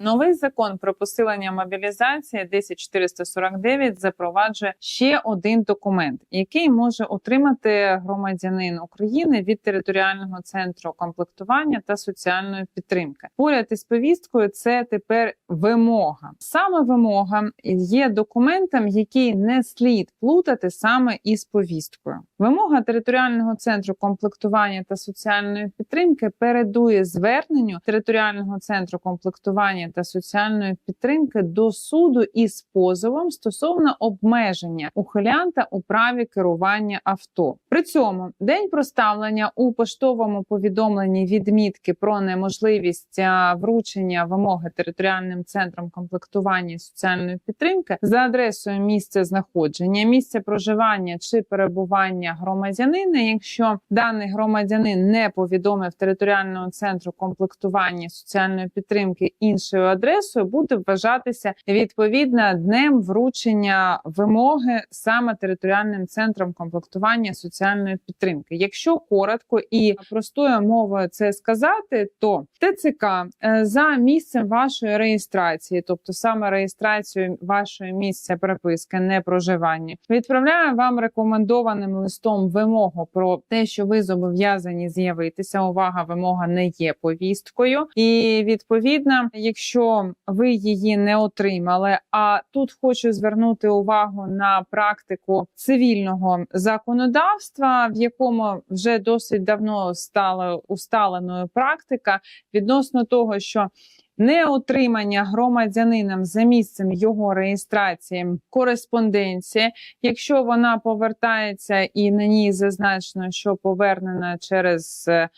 Новий закон про посилення мобілізації 10449 запроваджує ще один документ, який може отримати громадянин України від територіального центру комплектування та соціальної підтримки. Поряд із повісткою це тепер вимога. Саме вимога є документом, який не слід плутати саме із повісткою. Вимога територіального центру комплектування та соціальної підтримки передує зверненню територіального центру комплектування та соціальної підтримки до суду із позовом стосовно обмеження ухилянта у праві керування авто. При цьому день проставлення у поштовому повідомленні відмітки про неможливість вручення вимоги територіальним центром комплектування соціальної підтримки за адресою місця знаходження, місця проживання чи перебування громадянина, якщо даний громадянин не повідомив територіального центру комплектування соціальної підтримки іншою адресою, буде вважатися відповідно днем вручення вимоги саме територіальним центром комплектування соціальної підтримки. Якщо коротко і простою мовою це сказати, то ТЦК е, за місцем вашої реєстрації, тобто саме реєстрацію вашої місця переписки, не проживання, відправляє вам рекомендованим листом вимогу про те, що ви зобов'язані з'явитися. Увага, вимога не є повісткою, і відповідно, якщо ви її не отримали, а тут хочу звернути увагу на практику цивільного законодавства, в якому вже досить давно стала усталеною практика відносно того, що Неотримання громадянином за місцем його реєстрації кореспонденції, якщо вона повертається і на ній зазначено, що повернена через е,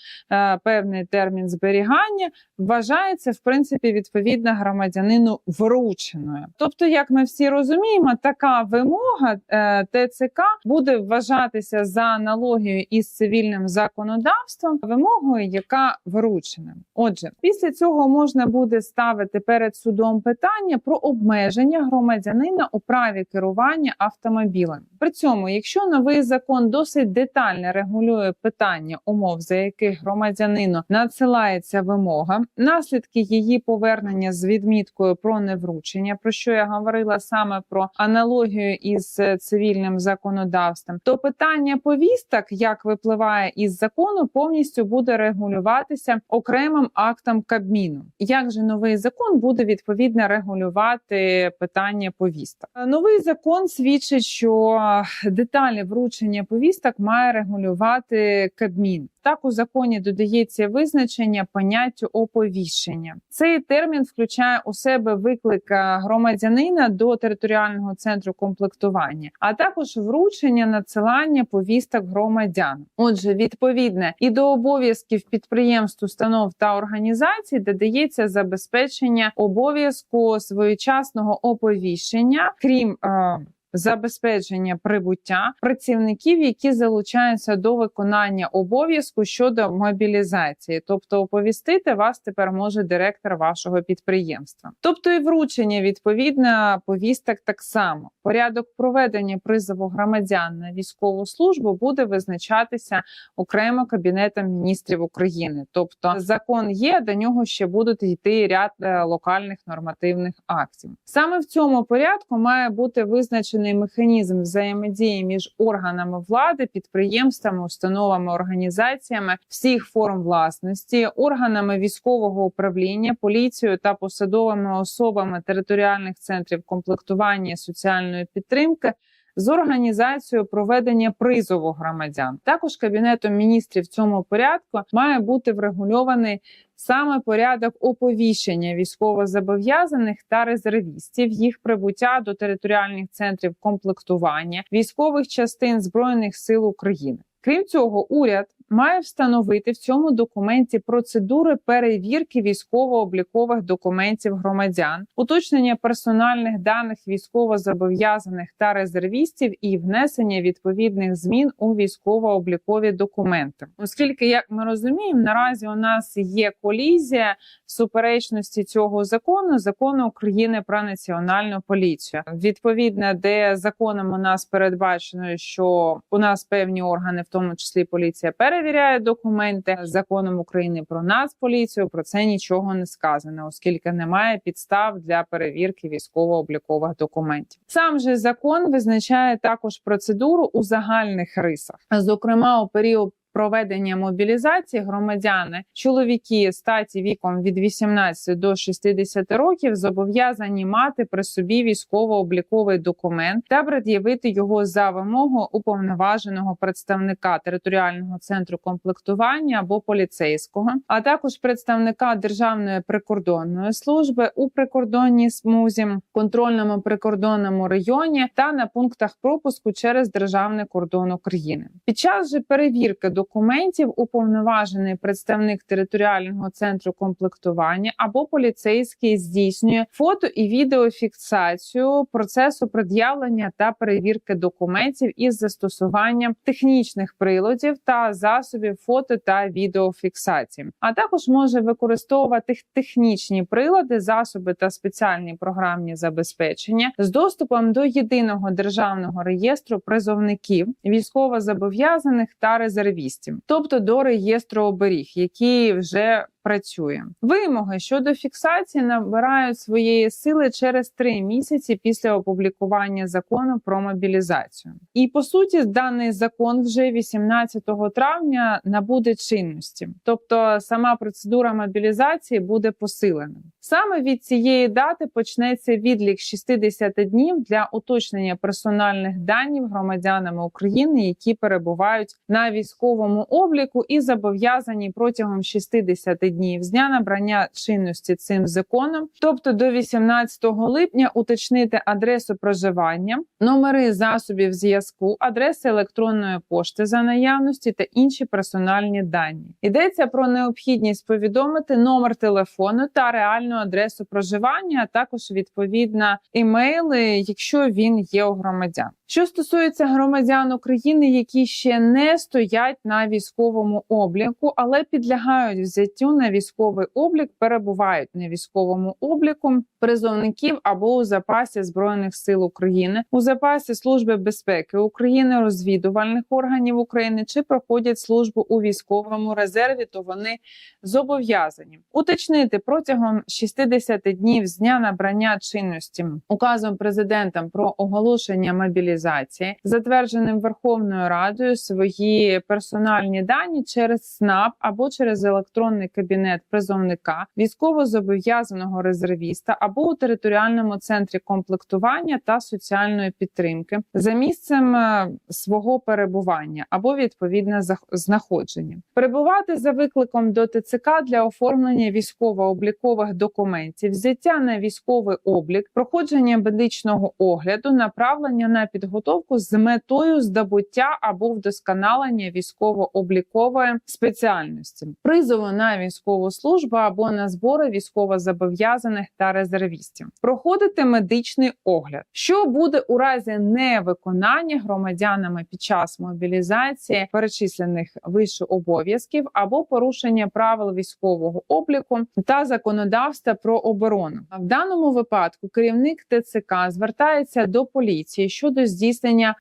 певний термін зберігання, вважається в принципі відповідно громадянину врученою. Тобто, як ми всі розуміємо, така вимога е, ТЦК буде вважатися за аналогією із цивільним законодавством, вимогою, яка вручена. Отже, після цього можна буде ставити перед судом питання про обмеження громадянина у праві керування автомобілем. При цьому, якщо новий закон досить детально регулює питання умов, за яких громадянину надсилається вимога, наслідки її повернення з відміткою про невручення, про що я говорила саме про аналогію із цивільним законодавством, то питання повісток, як випливає із закону, повністю буде регулюватися окремим актом Кабміну. Як же новий закон буде відповідно регулювати питання повісток? Новий закон свідчить, що деталі вручення повісток має регулювати Кабмін. Так у законі додається визначення поняттю оповіщення. Цей термін включає у себе виклик е, громадянина до територіального центру комплектування, а також вручення надсилання повісток громадян. Отже, відповідне і до обов'язків підприємств, установ та організацій додається забезпечення обов'язку своєчасного оповіщення, крім е, забезпечення прибуття працівників, які залучаються до виконання обов'язку щодо мобілізації, тобто оповістити вас тепер може директор вашого підприємства, тобто і вручення відповідно повісток так само. Порядок проведення призову громадян на військову службу буде визначатися окремо кабінетом міністрів України. Тобто закон є, до нього ще будуть йти ряд е, локальних нормативних актів. Саме в цьому порядку має бути визначений механізм взаємодії між органами влади, підприємствами, установами, організаціями всіх форм власності, органами військового управління, поліцією та посадовими особами територіальних центрів комплектування соціальної підтримки з організацією проведення призову громадян. Також кабінетом міністрів в цьому порядку має бути врегульований саме порядок оповіщення військовозобов'язаних та резервістів, їх прибуття до територіальних центрів комплектування військових частин збройних сил України. Крім цього, уряд має встановити в цьому документі процедури перевірки військово-облікових документів громадян, уточнення персональних даних військовозобов'язаних та резервістів і внесення відповідних змін у військово-облікові документи, оскільки, як ми розуміємо, наразі у нас є колізія суперечності цього закону закону України про національну поліцію. Відповідно, де законом у нас передбачено, що у нас певні органи, в тому числі поліція, перевіряє перевіряє документи законом України про Нацполіцію. Про це нічого не сказано, оскільки немає підстав для перевірки військово-облікових документів. Сам же закон визначає також процедуру у загальних рисах, зокрема у період. Проведення мобілізації громадяни, чоловіки статі віком від 18 до 60 років зобов'язані мати при собі військово-обліковий документ та пред'явити його за вимогу уповноваженого представника територіального центру комплектування або поліцейського, а також представника Державної прикордонної служби у прикордонній смузі, контрольному прикордонному районі та на пунктах пропуску через державний кордон України. Під час же перевірки документів уповноважений представник територіального центру комплектування або поліцейський здійснює фото і відеофіксацію процесу пред'явлення та перевірки документів із застосуванням технічних приладів та засобів фото та відеофіксації, а також може використовувати технічні прилади, засоби та спеціальні програмні забезпечення з доступом до єдиного державного реєстру призовників, військовозобов'язаних та резервістів, тобто до реєстру оберіг, який вже працює. Вимоги щодо фіксації набирають своєї сили через три місяці після опублікування закону про мобілізацію. І по суті, даний закон вже 18 травня набуде чинності, тобто сама процедура мобілізації буде посилена. Саме від цієї дати почнеться відлік 60 днів для уточнення персональних даних громадянами України, які перебувають на військовому обліку і зобов'язані протягом 60 днів з дня набрання чинності цим законом, тобто до 18 липня, уточнити адресу проживання, номери засобів зв'язку, адреси електронної пошти за наявності та інші персональні дані. Йдеться про необхідність повідомити номер телефону та реальну адресу проживання, а також відповідно імейли, якщо він є у громадян. Що стосується громадян України, які ще не стоять на військовому обліку, але підлягають взяттю на військовий облік, перебувають на військовому обліку призовників або у запасі збройних сил України, у запасі служби безпеки України, розвідувальних органів України чи проходять службу у військовому резерві, то вони зобов'язані уточнити протягом 60 днів з дня набрання чинності. Указом президента про оголошення мобілізації, затвердженим Верховною Радою свої персональні дані через СНАП або через електронний кабінет призовника, військово зобов'язаного резервіста або у територіальному центрі комплектування та соціальної підтримки за місцем е, свого перебування або відповідне знаходження, перебувати за викликом до ТЦК для оформлення військово-облікових документів, взяття на військовий облік, проходження медичного огляду, направлення на підготовку з метою здобуття або вдосконалення військово-облікової спеціальності, призову на військову службу або на збори військовозобов'язаних та резервістів, проходити медичний огляд, що буде у разі невиконання громадянами під час мобілізації перечислених вище обов'язків або порушення правил військового обліку та законодавства про оборону. В даному випадку керівник ТЦК звертається до поліції щодо здійснення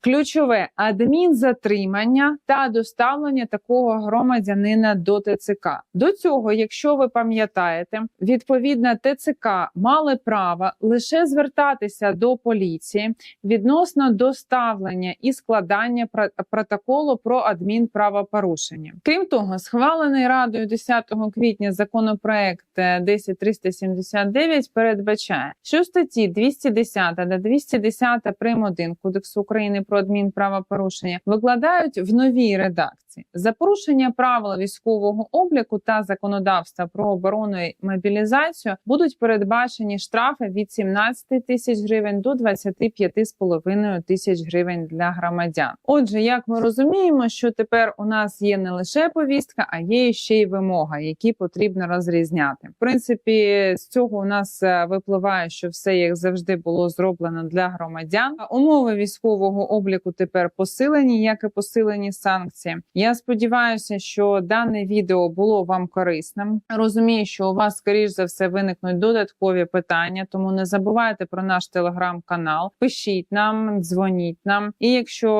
ключове адмінзатримання та доставлення такого громадянина до ТЦК. До цього, якщо ви пам'ятаєте, відповідно ТЦК мали право лише звертатися до поліції відносно доставлення і складання протоколу про адмінправопорушення. Крім того, схвалений радою 10 квітня законопроект е, 10379 передбачає, що статті 210 та 210 прим. 1 Кодексу України про адмінправопорушення викладають в новій редакції за порушення правил військового обліку та законодавства про оборону і мобілізацію будуть передбачені штрафи від 17 тисяч гривень до 25,5 тисяч гривень для громадян. Отже, як ми розуміємо, що тепер у нас є не лише повістка, а є ще й вимога, які потрібно розрізняти. В принципі, з цього у нас е, випливає, що все як завжди було зроблено для громадян. Умови військового обліку тепер посилені, як і посилені санкції. Я Я сподіваюся, що дане відео було вам корисним. Розумію, що у вас скоріш за все виникнуть додаткові питання, тому не забувайте про наш телеграм-канал. Пишіть нам, дзвоніть нам. І якщо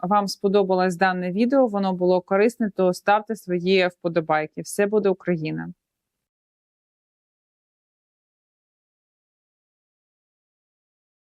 вам сподобалось дане відео, воно було корисне, то ставте свої вподобайки. Все буде Україна.